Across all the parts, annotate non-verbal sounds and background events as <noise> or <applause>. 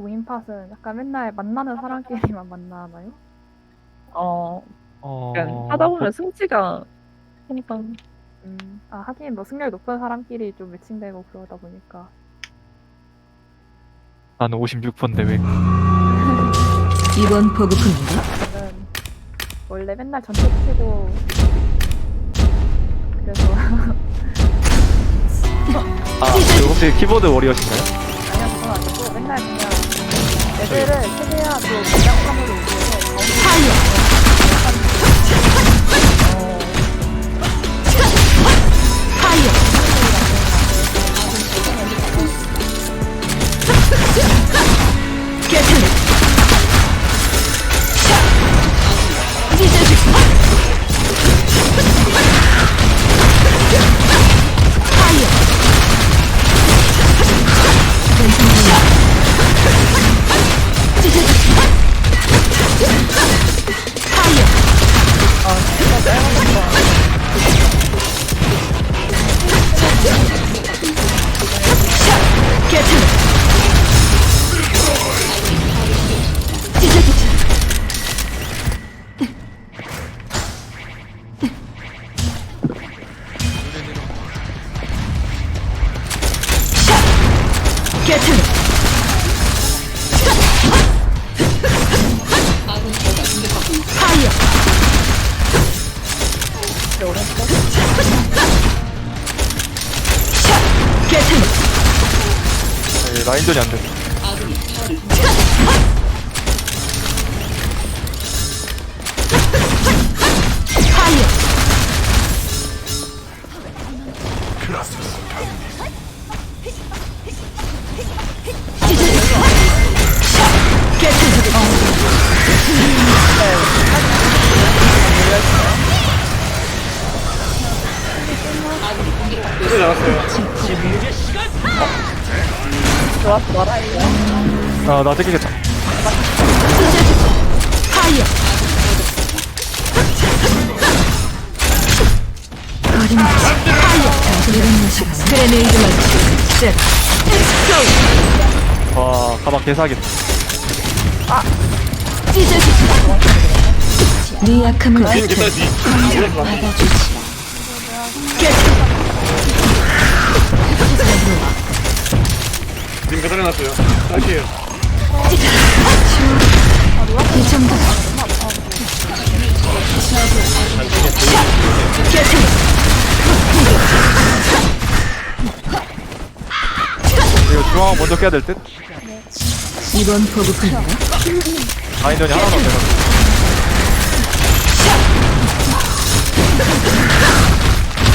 모임팟은 약간 맨날 만나는 사람끼리만 <laughs> 만나나요? 어, 어. 약간 하다 보면 승치가 항상 음, 아 하긴 뭐 승률 높은 사람끼리 좀 매칭되고 그러다 보니까 나는 56%인데 왜? <laughs> 이번? 저는 원래 맨날 전투 치고 그래서 <laughs> 아, 그 혹시 키보드 워리어신가요? 아니요 그건 아니고 맨날 그냥 애들을 최대한 좀 무장함으로 이기해서 파이 라인전이 안 돼. 파이어! 아, 나 뜯기겠다. 와, 가방 개사기다. 찢어지! 네 약함을. 받아주지! 지금 개따 해놨어요. 딸게요. 이 정도 깨끗! 이거 중앙 먼저 깨야 될 듯? 이번 보급품인가? 안 돼가지고.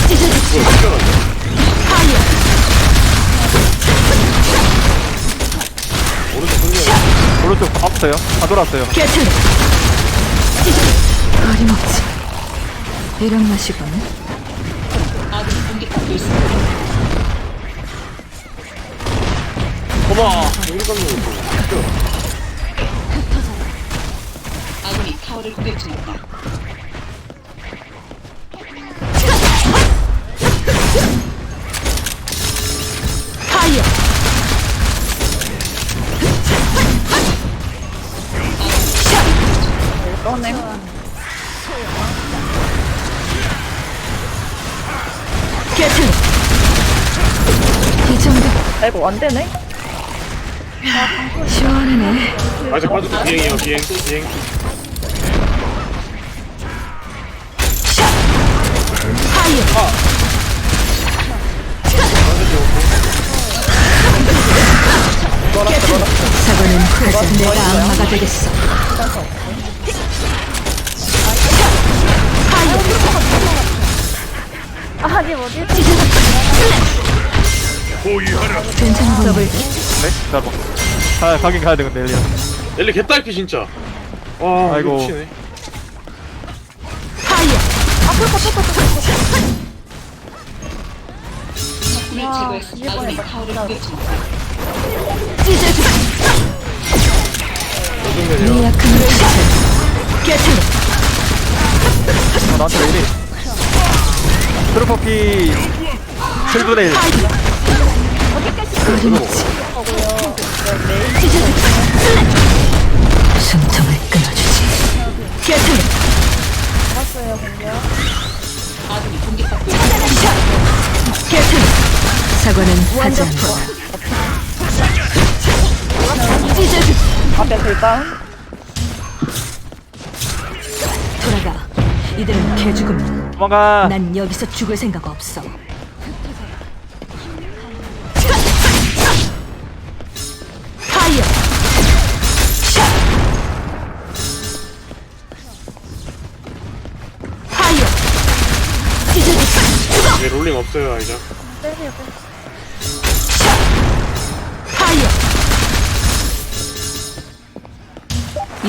찢어지! 파이어! 오른쪽 다 없어요. 다 돌았어요. 찢어지! 어림없지 이런 맛이군 고마. 우리 깜짝 놀랐어. 아군이 타워를 공격 중입니다. 떠네. 깨끗! 이 정도 아이고 안 되네. 시원하네 아직 빠졌어. 비행이에요. 비행. 비행. 파이어! 깨끗! 사고는 후회자 내가 악마가 되겠어! 아니 뭐지? 보유하라. 괜찮아 보이네 네? 기다려봐. 가, 가긴 가야 돼, 근데 엘리야. 엘리 개딸피 진짜. 와. 아이고. 미치네. 파이어! 적군을 제거했습니다. 아군이 타워를 공격 중입니다. 찢어지! 네 약함을 깨끗! 아, 나한테 왜 이래? 트루퍼피 7분의 1. 어림없지 찢어지! 숨통을 끊어주지. 깨트려. 잡았어요 공격 아군이 공격받고 있습니다. 깨트려. 사과는 하지 않는다. 찢어주지. 앞에. 돌아가. 이들은 개죽음이야. 도망가 난 여기서 죽을 생각 없어. 파이어. 샷. 파이어. 찢어주지. 죽어. 얘 롤링 없어요 아이자 빼세요 빼세요 파이어.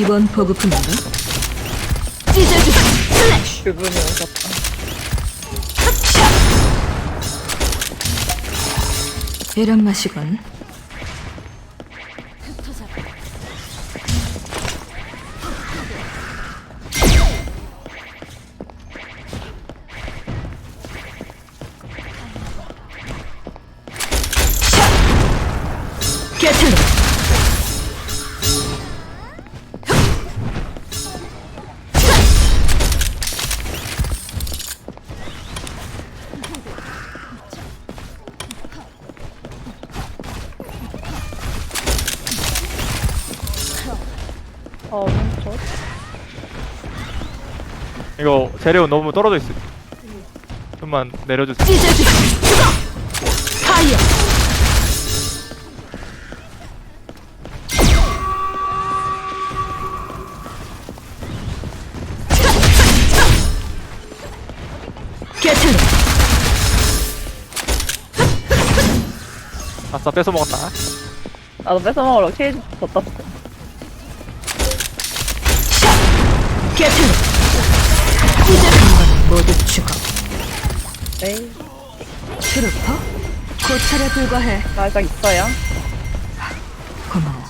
이번 보급품인가? 슬래시. 그분이 오셨다. 이런 맛이군. 어, 오른쪽. 이거 재료 너무 떨어져 있어 좀만 내려주세요 찢어주지. 파이어. 아싸 뺏어 먹었다 나도 뺏어 먹으러 케이지 더 떴어. 찢어주는 건 모두 죽어. 에이, 트루퍼? 고찰에 불과해. 살짝 있어요. 고마워.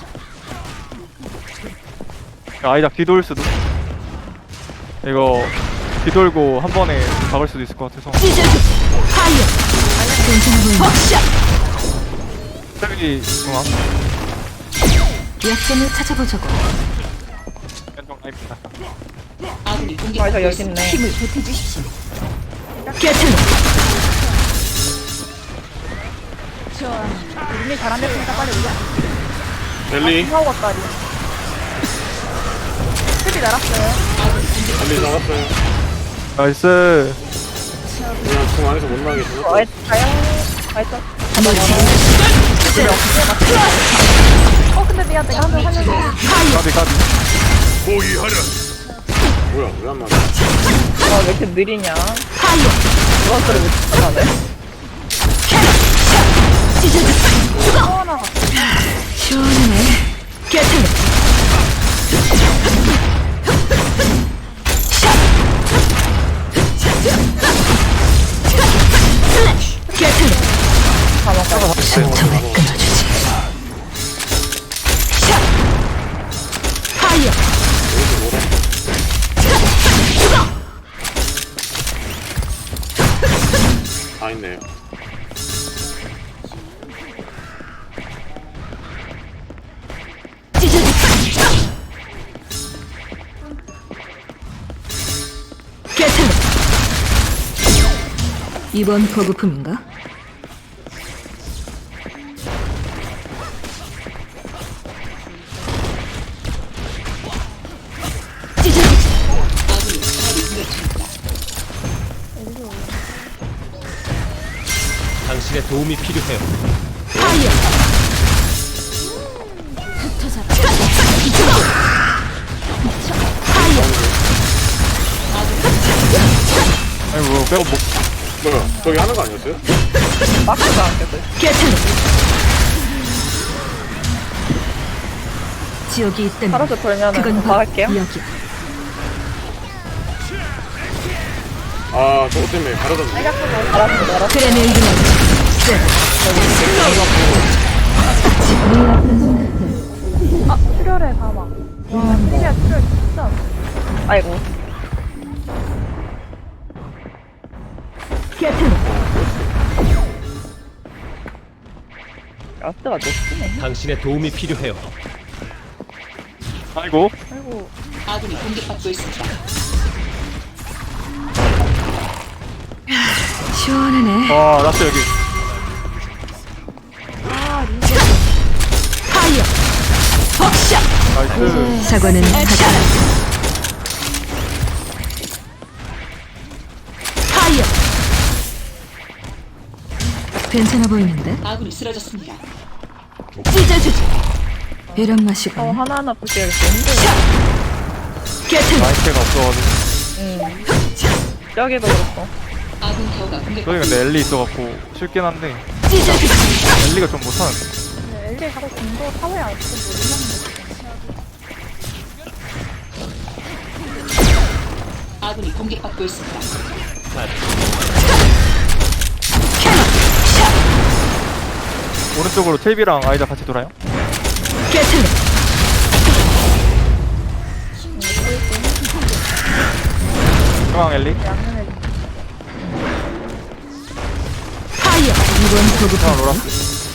아이작 뒤돌 수도 이거 뒤돌고 한 번에 잡을 수도 있을 것 같아서 찢어주지. 파이어. 괜찮아 보인다. 벅샷. 세비 중앙 약점을 찾아보자고. 왼쪽 라이프다 아군이 아, 저 공격받고 여기 있습니다. 있네. 힘을 보태주십시오. 게틀로 이미 잘안 됐으니까 빨리 오자 넬리 하고 갔다리 스텝이 날았어요 넬리 잡았어요 나이스 그냥 중 안에서 못 나게 죽었어 아이, 가요. 가있어. 어 근데 미안 내가 한번 살려줘 까비 까비 뭐야 왜 안 맞아 아, 왜 이렇게 느리냐. 파이어. 그것들을 못 찾아가네. 이번 보급품인가? 당신의 도움이 필요해요. 파이어. 흩어져라. 죽어. 파이어. 아니 뭐 빼고 뭐 뭐야 저기 하는 거 아니었어요? 막지도 않겠어요. 게틀로. 지옥이 있다면 살아서 돌면은 그건 다 할게요. 여기야. 아 저거 때문에 가려졌네 알았어, 알았어. 그레네이드 세. 아 출혈해 사막 와 세리야 출혈 진짜 아이고. 가스가 높네. 당신의 도움이 필요해요. 아이고 아이고 아군이 공격받고 있습니다. 시원하네. 와 라스 여기 파이어. 벅샷. 나이스 사과는 하자. 괜찮아 보이는데? 아군이 쓰러졌습니다. 찢어주지. 이런 어, 맛이군. 하나하나 부시기가 힘들어. 마이크가 없어가지고 응. 저기도 그렇고. 아군 타워가 저기 공격받고 근데 엘리 있어갖고 쉽긴 한데 찢어주지. 엘리가 좀 못하는데 근데 엘리 가서 공도 사회 안 쓰고 아군이 공격받고 있습니다. 오른쪽으로 텔비랑 아이다 같이 돌아요. 중앙 엘리 중앙 로라스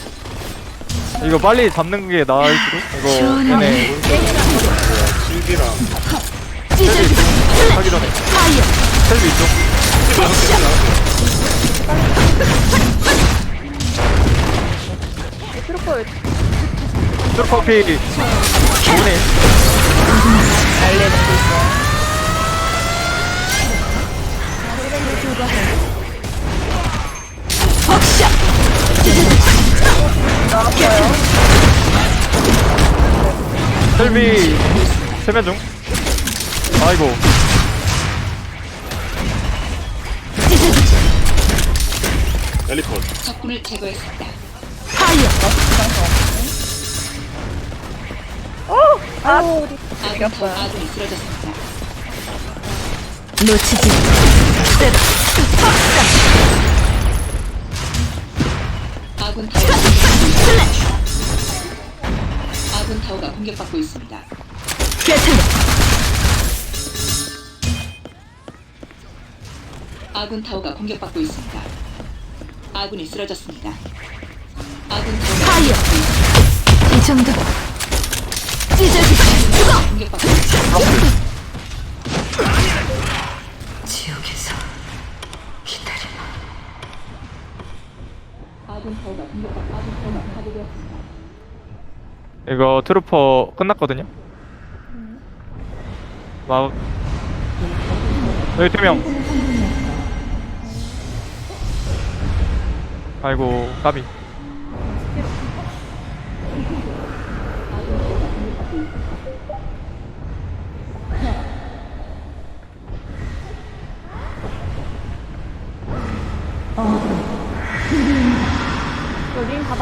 이거 빨리 잡는 게 나을지도 이거 시원하네. 얘네 실비랑. 하기 전에. 텔비 있죠 <laughs> 트루퍼 슈퍼피 벅샷. 텔비 세면 중 아이고. 엘리컷 적군을 제거했습니다. 우리 아군 타워 아군이 쓰러졌습니다. 놓치지. 세다. 아군 타워가 아군 타워가 공격받고 있습니다. 아군 타워가 공격받고 있습니다. 아군이 쓰러졌습니다. 이 정도. 찢어주지. 죽어. 지옥에서 기다리마. 이거 트루퍼 끝났거든요 막 여기 두 명 아이고 까비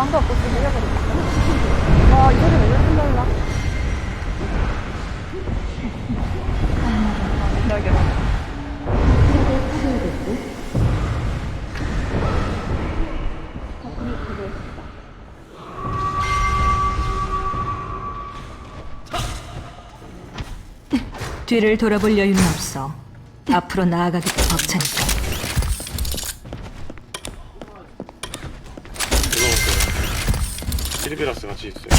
링 가방도 없고 지금 흘려버렸다 와 이거를 왜 이렇게 몰라 뒤를 돌아볼 여유는 없어. 앞으로 나아가기 벅차니까. 실비라스 같이 있어요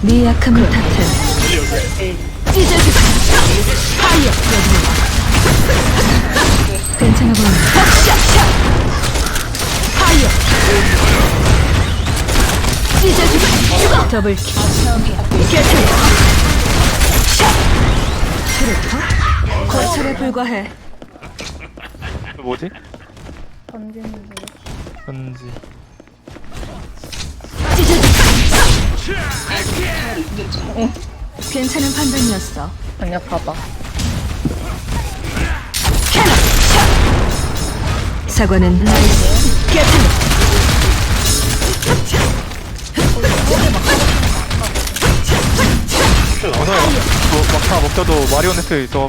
아네 약함을 탓해. 찢어주지. 파이어. 더블킬. 개틀. 샷. 트루퍼? 거철에 불과해. 또 뭐지? 던지는 중 던지 중. 괜찮은 판단이었어. 캐논. 샷. 사과는 나이스. 개틀. 막타 먹혀도 마리오네트 있어.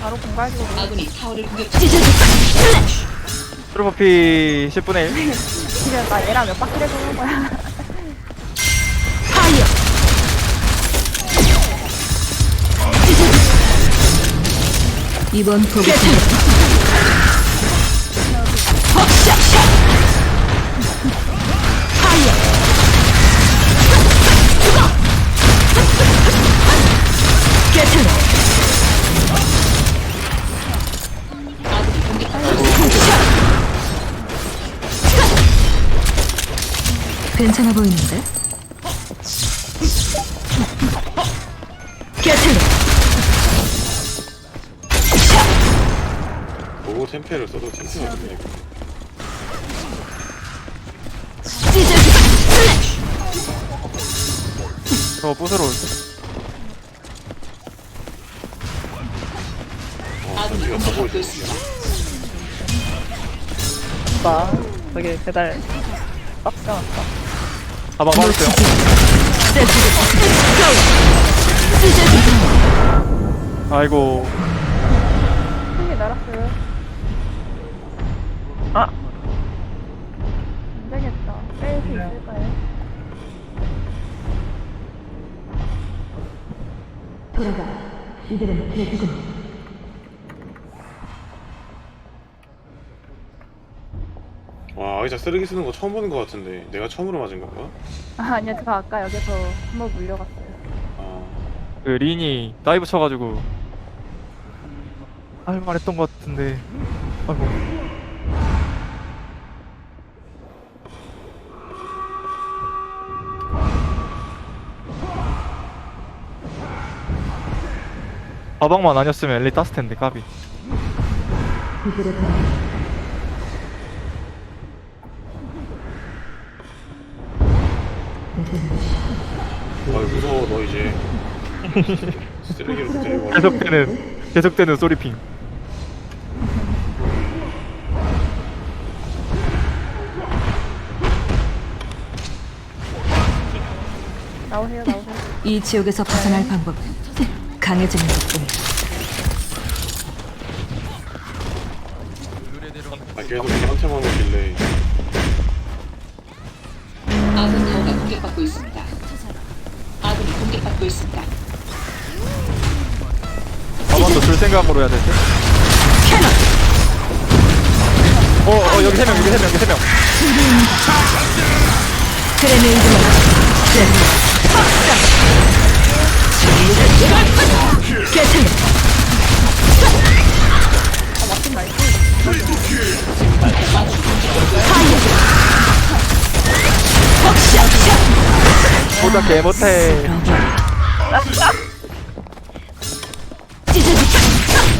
바로 공갈기로 아군이 타워를 공격. 트로피 10분의 1. 지금 나 얘랑 몇 바퀴를 도는 거야. 이번 포격. 괜찮아 보이는데? 보고 템페를 써도 템페가 올 때. 어, 템페가. 나 저기 배달 박스 왔다. 가방 받았어요. 아이고 힘이 날았어요. 아! 안 되겠다. 뺄 수 있을까요? 와, 아이자 쓰레기 쓰는 거 처음 보는 거 같은데 내가 처음으로 맞은 건가? 아, 아니요. 저 아까 여기서 한 번 물려갔어요. 아, 그 린이 다이브 쳐가지고 할 말했던 것 같은데 아이고 가방만 아니었으면 엘리 땄을 텐데 까비 아 무서워 너 이제 쓰레기로 와. 계속되는 계속되는 소리핑 나오세요, 나오세요. 이 지옥에서 벗어날 방법은 강해지는 것뿐이야. 아 계속 걔한테만 오길래 생각으로 해야 될 듯. 어, 어, 여기 세 명, 여기 세 명, 여기 세 명. 보다 개 못해. <laughs>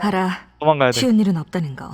알아. 도망가야 돼. 쉬운 일은 없다는 거.